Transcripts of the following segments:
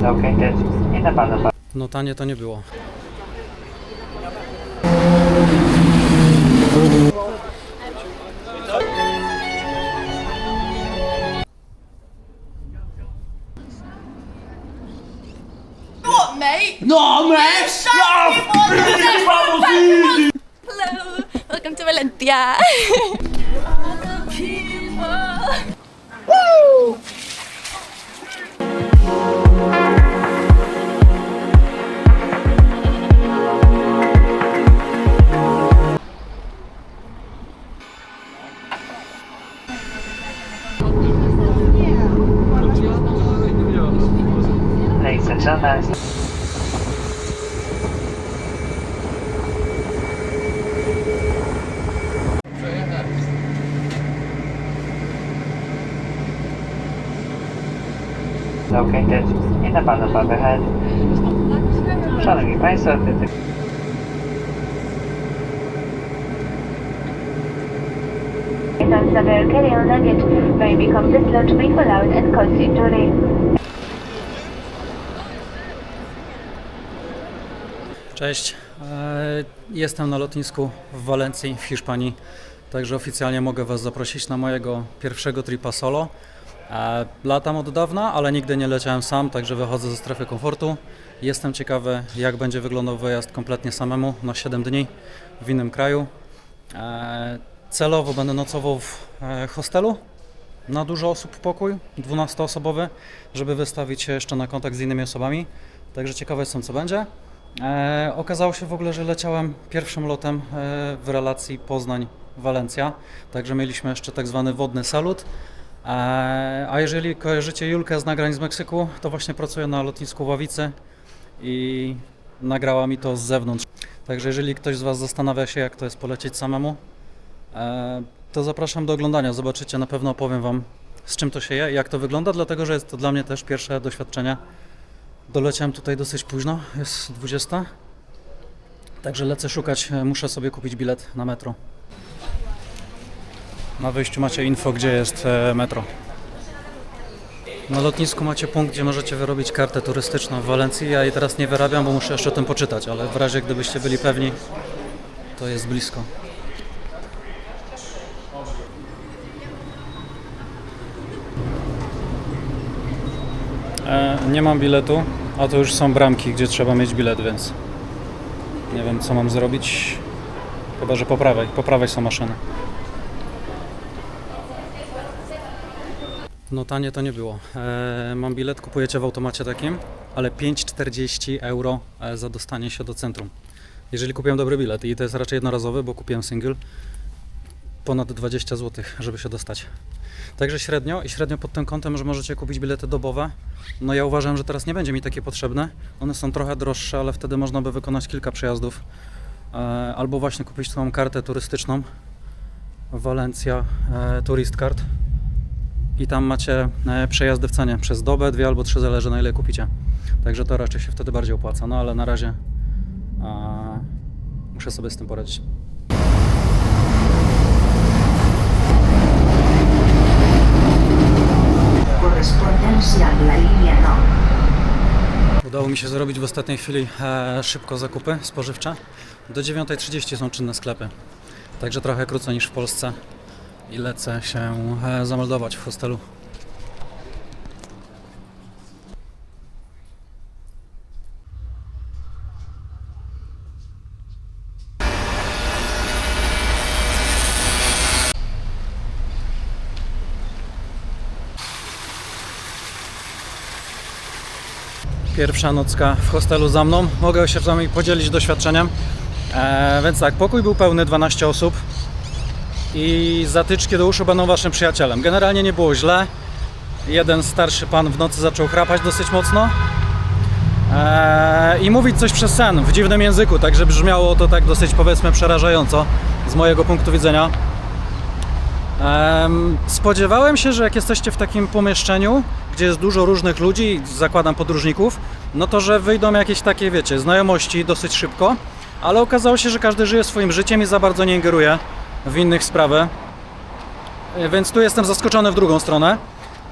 Located in Abandon No tanie to nie było. What, mate? No, man! Hello, welcome to Valencia. Balas. Located in the panel overhead. Szanowni Państwo, Some carry-on luggage may become dislodged, may fall out and cause injury. Cześć. E, Jestem na lotnisku w Walencji w Hiszpanii, także oficjalnie mogę Was zaprosić na mojego pierwszego tripa solo. E, Latam od dawna, ale nigdy nie leciałem sam, także wychodzę ze strefy komfortu. Jestem ciekawy, jak będzie wyglądał wyjazd kompletnie samemu na 7 dni w innym kraju. E, Celowo będę nocował w hostelu na dużo osób pokój, 12-osobowy, żeby wystawić się jeszcze na kontakt z innymi osobami. Także ciekawy jestem, co będzie. E, okazało się w ogóle, że leciałem pierwszym lotem e, w relacji Poznań-Walencja, także mieliśmy jeszcze tak zwany wodny salut. E, a jeżeli kojarzycie Julkę z nagrań z Meksyku, to właśnie pracuję na lotnisku Ławicy i nagrała mi to z zewnątrz. Także jeżeli ktoś z Was zastanawia się, jak to jest polecieć samemu, e, to zapraszam do oglądania. Zobaczycie, na pewno opowiem Wam, z czym to się je, jak to wygląda, dlatego że jest to dla mnie też pierwsze doświadczenie. Doleciałem tutaj dosyć późno, jest 20. Także lecę szukać, e, muszę sobie kupić bilet na metro. Na wyjściu macie info, gdzie jest e, metro. Na lotnisku macie punkt, gdzie możecie wyrobić kartę turystyczną w Walencji. Ja jej teraz nie wyrabiam, bo muszę jeszcze o tym poczytać, ale w razie gdybyście byli pewni, to jest blisko. Nie mam biletu, a to już są bramki, gdzie trzeba mieć bilet, więc nie wiem co mam zrobić. Chyba, że po prawej, po prawej są maszyny. No tanie to nie było. E, mam bilet, kupujecie w automacie takim, ale 5,40 euro e, za dostanie się do centrum. Jeżeli kupiłem dobry bilet i to jest raczej jednorazowy, bo kupiłem single, ponad 20 zł, żeby się dostać. Także średnio i średnio pod tym kątem, że możecie kupić bilety dobowe. No ja uważam, że teraz nie będzie mi takie potrzebne. One są trochę droższe, ale wtedy można by wykonać kilka przejazdów. E, albo właśnie kupić tą kartę turystyczną. Walencja e, Tourist Card. I tam macie e, przejazdy w cenie przez dobę, dwie albo trzy, zależy na ile kupicie. Także to raczej się wtedy bardziej opłaca. No ale na razie muszę sobie z tym poradzić. No. Udało mi się zrobić w ostatniej chwili e, szybko zakupy spożywcze. Do 9.30 są czynne sklepy, także trochę krócej niż w Polsce i lecę się e, zameldować w hostelu. Pierwsza nocka w hostelu za mną. Mogę się z Wami podzielić doświadczeniem. E, więc tak, pokój był pełny 12 osób i zatyczki do uszu będą Waszym przyjacielem. Generalnie nie było źle. Jeden starszy pan w nocy zaczął chrapać dosyć mocno e, i mówić coś przez sen w dziwnym języku, także brzmiało to tak dosyć powiedzmy przerażająco z mojego punktu widzenia. Em, Spodziewałem się, że jak jesteście w takim pomieszczeniu, gdzie jest dużo różnych ludzi, zakładam podróżników, no to że wyjdą jakieś takie, wiecie, znajomości dosyć szybko, ale okazało się, że każdy żyje swoim życiem i za bardzo nie ingeruje w innych sprawy. E, Więc tu jestem zaskoczony w drugą stronę.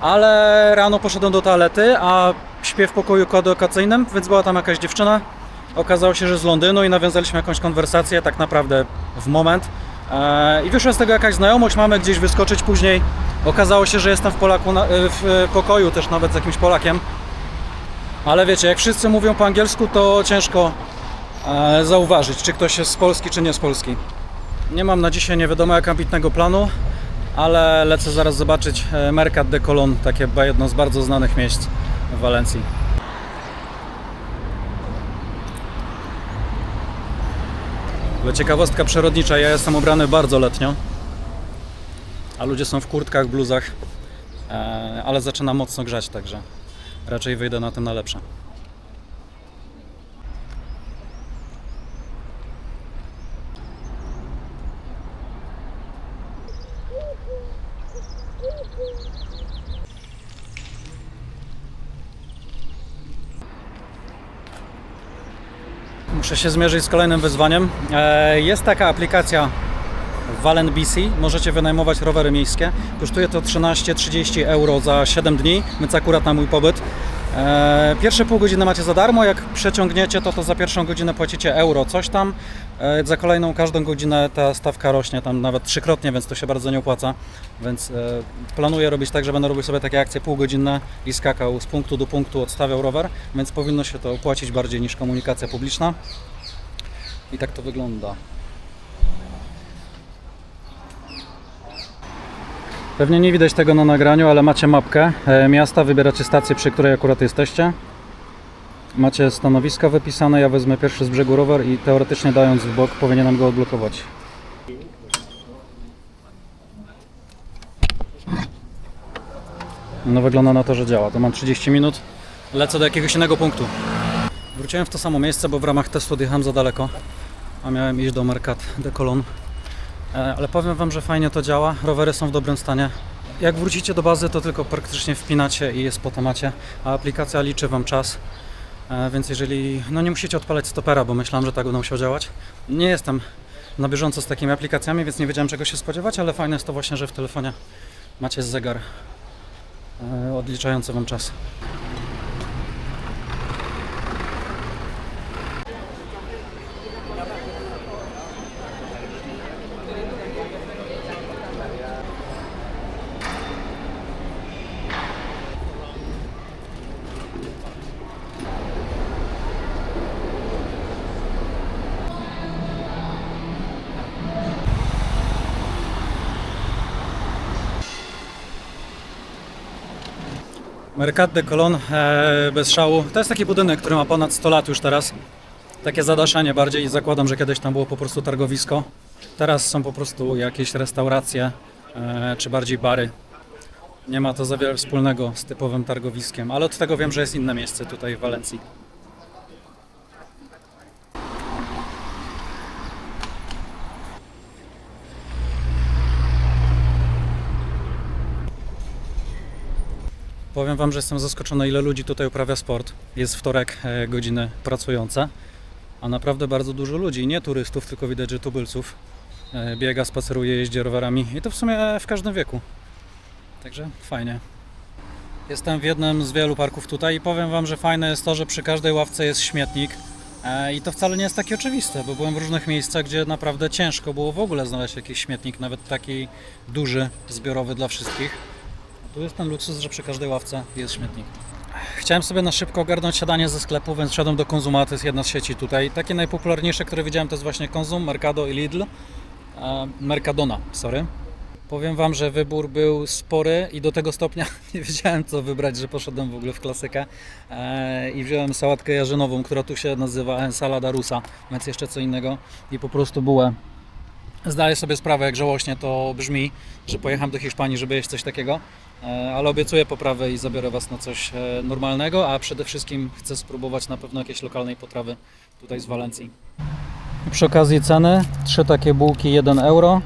ale rano poszedłem do toalety, a śpię w pokoju koedukacyjnym, więc była tam jakaś dziewczyna. Okazało się, że z Londynu i nawiązaliśmy jakąś konwersację, tak naprawdę w moment. E, I wyszła z tego jakaś znajomość, mamy gdzieś wyskoczyć później. Okazało się, że jestem w, Polaku, na- e, w pokoju też nawet z jakimś Polakiem. Ale wiecie, jak wszyscy mówią po angielsku, to ciężko e, zauważyć, czy ktoś jest z Polski, czy nie z Polski. Nie mam na dzisiaj nie wiadomo jak ambitnego planu, ale lecę zaraz zobaczyć e, Mercat de Colón, takie jedno z bardzo znanych miejsc w Walencji. Ciekawostka przyrodnicza, ja jestem ubrany bardzo letnio, a ludzie są w kurtkach, bluzach, e, ale zaczyna mocno grzać, także raczej wyjdę na tym na lepsze. Muszę się zmierzyć z kolejnym wyzwaniem. E, Jest taka aplikacja Valen BC. Możecie wynajmować rowery miejskie. Kosztuje to 13-30 euro za 7 dni, więc akurat na mój pobyt. E, Pierwsze pół godziny macie za darmo, jak przeciągniecie to, to za pierwszą godzinę płacicie euro coś tam. E, Za kolejną każdą godzinę ta stawka rośnie tam nawet trzykrotnie, więc to się bardzo nie opłaca. Więc e, planuję robić tak, że będę robił sobie takie akcje półgodzinne i skakał z punktu do punktu, odstawiał rower, więc powinno się to opłacić bardziej niż komunikacja publiczna. I tak to wygląda. Pewnie nie widać tego na nagraniu, ale macie mapkę e, miasta, wybieracie stację, przy której akurat jesteście. Macie stanowiska wypisane, ja wezmę pierwszy z brzegu rower i teoretycznie dając w bok powinienem go odblokować. No wygląda na to, że działa. To mam 30 minut. Lecę do jakiegoś innego punktu. Wróciłem w to samo miejsce, bo w ramach testu odjechałem za daleko, a miałem iść do Mercat de Colón. E, Ale powiem Wam, że fajnie to działa. Rowery są w dobrym stanie. Jak wrócicie do bazy, to tylko praktycznie wpinacie i jest po temacie, a aplikacja liczy Wam czas. E, Więc jeżeli, no nie musicie odpalać stopera, bo myślałem, że tak będą musiał działać. Nie jestem na bieżąco z takimi aplikacjami, więc nie wiedziałem czego się spodziewać, ale fajne jest to właśnie, że w telefonie macie zegar e, odliczający Wam czas. Mercat de Colón e, bez szału. To jest taki budynek, który ma ponad 100 lat już teraz. Takie zadaszenie bardziej zakładam, że kiedyś tam było po prostu targowisko. Teraz są po prostu jakieś restauracje e, czy bardziej bary. Nie ma to za wiele wspólnego z typowym targowiskiem, ale od tego wiem, że jest inne miejsce tutaj w Walencji. Powiem Wam, że jestem zaskoczony, ile ludzi tutaj uprawia sport. Jest wtorek, e, godziny pracujące, a naprawdę bardzo dużo ludzi, nie turystów, tylko widać, że tubylców. E, Biega, spaceruje, jeździ rowerami i to w sumie w każdym wieku. Także fajnie. Jestem w jednym z wielu parków tutaj i powiem Wam, że fajne jest to, że przy każdej ławce jest śmietnik. E, I to wcale nie jest takie oczywiste, bo byłem w różnych miejscach, gdzie naprawdę ciężko było w ogóle znaleźć jakiś śmietnik, nawet taki duży, zbiorowy dla wszystkich. Tu jest ten luksus, że przy każdej ławce jest śmietnik. Chciałem sobie na szybko ogarnąć siadanie ze sklepu, więc szedłem do Konzuma, to jest jedna z sieci tutaj. Takie najpopularniejsze, które widziałem, to jest właśnie Konzum, Mercado i Lidl. E, Mercadona, sorry. Powiem Wam, że wybór był spory i do tego stopnia nie wiedziałem co wybrać, że poszedłem w ogóle w klasykę e, i wziąłem sałatkę jarzynową, która tu się nazywa ensalada rusa, więc jeszcze co innego i po prostu bułę Zdaję sobie sprawę, jak żałośnie to brzmi, że pojechałem do Hiszpanii, żeby jeść coś takiego, ale obiecuję poprawę i zabiorę Was na coś e, normalnego, a przede wszystkim chcę spróbować na pewno jakiejś lokalnej potrawy tutaj z Walencji. Przy okazji ceny, trzy takie bułki 1 euro,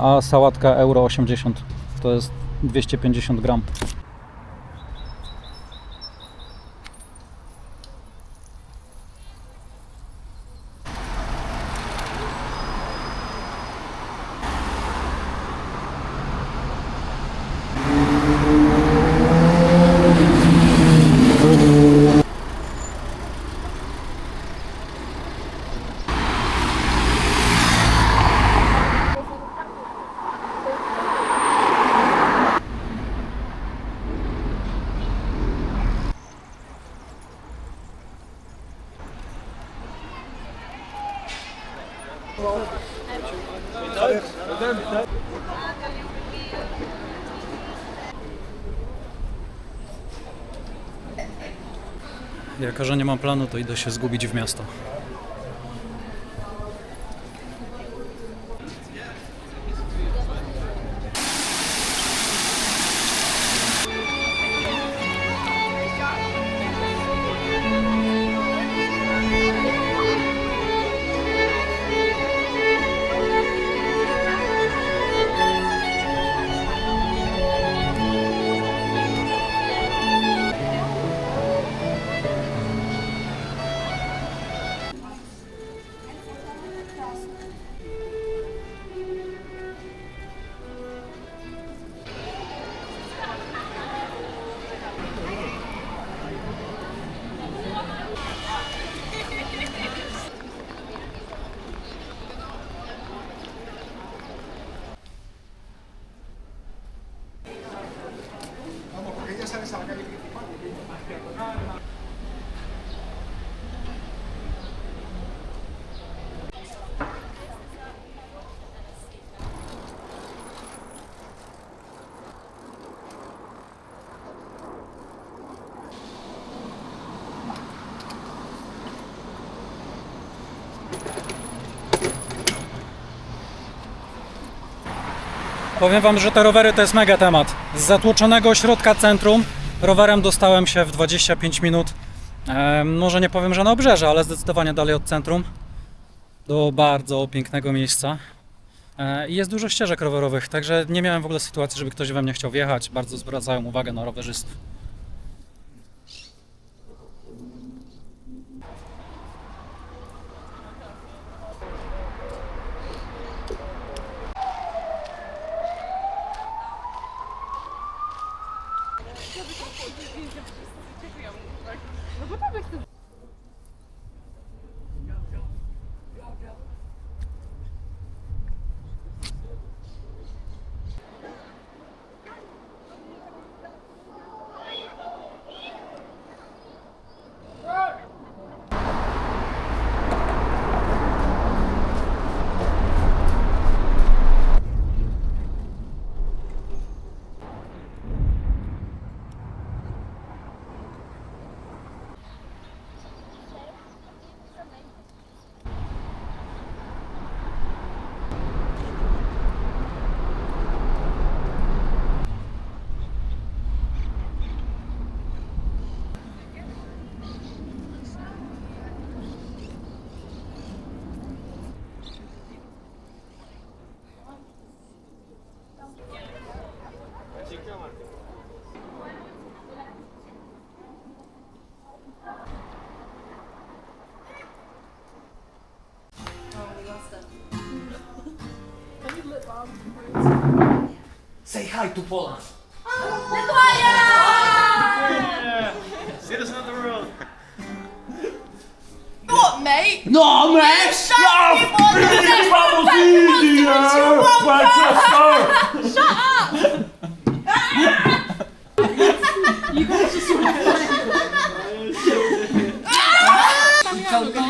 a sałatka euro 80. To jest 250 gram. Jako, że nie mam planu, to idę się zgubić w miasto. Powiem wam, że te rowery to jest mega temat. Z zatłoczonego środka centrum rowerem dostałem się w 25 minut. E, może nie powiem, że na obrzeże, ale zdecydowanie dalej od centrum. Do bardzo pięknego miejsca. E, jest dużo ścieżek rowerowych, także nie miałem w ogóle sytuacji, żeby ktoś we mnie chciał wjechać. Bardzo zwracają uwagę na rowerzystów. Say hi to Poland. What, mate? No, man!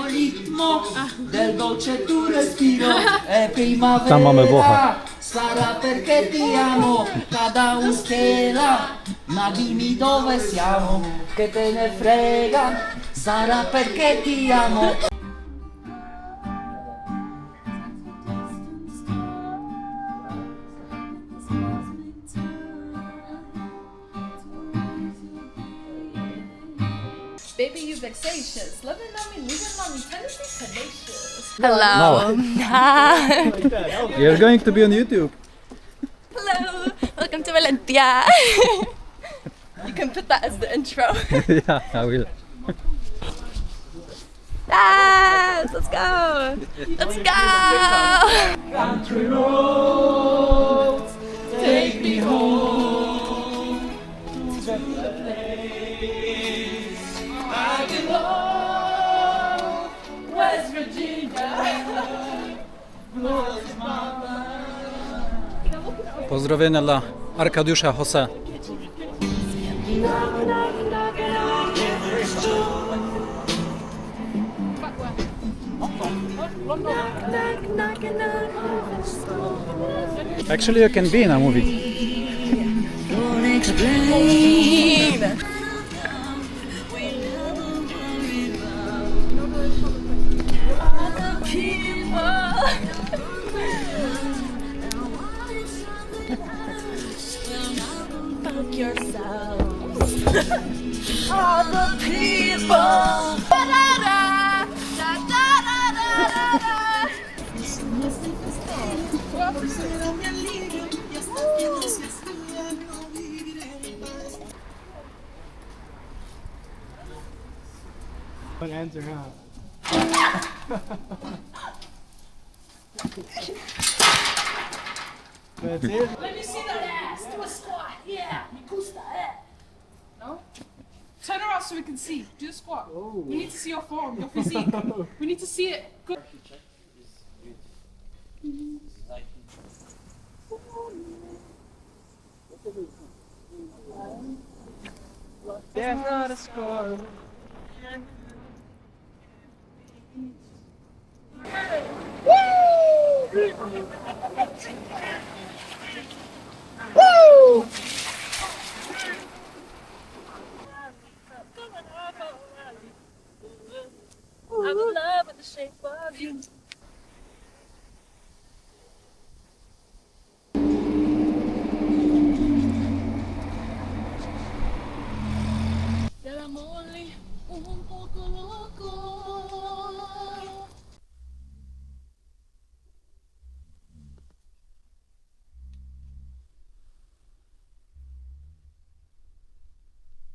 ritmo del dolce tuo respiro. È primavera Tam mamy Włocha. Sarà perché ti amo? Cada un scheda ma dimmi dove siamo che te ne frega? Sarà perché ti amo vexatious. Loving on me, leaving on me, tendency tenacious. Hello. You're going to be on YouTube. Hello. Welcome to Valencia. you can put that as the intro. yeah, I will. Yes, let's go. Let's go. country roads take me home Pozdrowienia dla Arkadiusza Jose. Actually, you can be in a movie. yourselves. All the people. Da, da, da, answer, huh? That's it. Do a squat. Yeah. Me gusta, eh? No? Turn around so we can see. Do the squat. We need to see your form, your physique. we need to see it. Good. Woo!